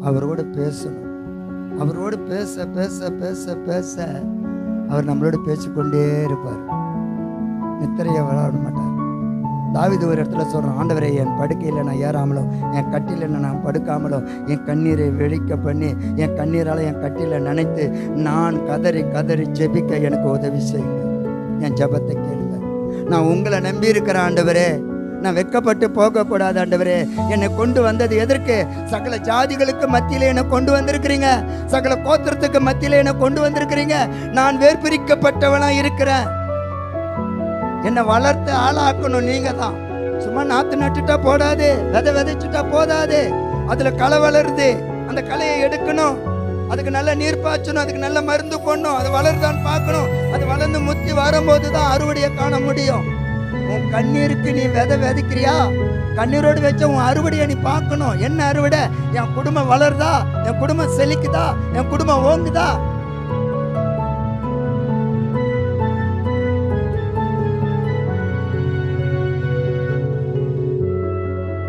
அவரோடு பேசணும். அவரோடு பேச பேச பேச பேச அவர் நம்மளோட பேசிக்கொண்டே இருப்பார். நித்திரையை விளையாட மாட்டார். தாவிது ஒரு இடத்துல சொல்கிறான் ஆண்டவரே என் படுக்கையில் நான் ஏறாமலோ என் கட்டில நான் படுக்காமலோ என் கண்ணீரை வெடிக்க பண்ணி என் கண்ணீரால் என் கட்டில நினைத்து நான் கதறி கதறி ஜெபிக்க எனக்கு உதவி செய்யுங்க. என் ஜெபத்தை கேளுங்க. நான் உங்களை நம்பி இருக்கிற ஆண்டவரே நான் வெக்கப்பட்டு போகக்கூடாது ஆண்டவரே. என்னை கொண்டு வந்தது எதற்கு? சகல ஜாதிகளுக்கு மத்தியில் என்னை கொண்டு வந்திருக்கிறீங்க. சகல கோத்திரத்துக்கு மத்தியில் என்னை கொண்டு வந்திருக்கிறீங்க. நான் வேர்பிரிக்கப்பட்டவனா இருக்கிறேன். என்னை வளர்த்து ஆளாக்கணும் நீங்க தான் சும்மா நாத்து நட்டுட்டா போடாது விதை விதைச்சுட்டா போதாது. அதுல களை வளருது. அந்த களையை எடுக்கணும். அதுக்கு நல்ல நீர் பாய்ச்சணும். அதுக்கு நல்ல மருந்து போடணும். அது வளருதான்னு பார்க்கணும். அது வளர்ந்து முத்தி வரும்போது தான் அறுவடையை காண முடியும். உன் கண்ணீருக்கு நீ விதை விதைக்கிறியா? கண்ணீரோடு வச்ச உன் அறுவடையை நீ பார்க்கணும். என்ன அறுவடை? என் குடும்பம் வளருதா? என் குடும்பம் செழிக்குதா? என் குடும்பம் ஓங்குதா?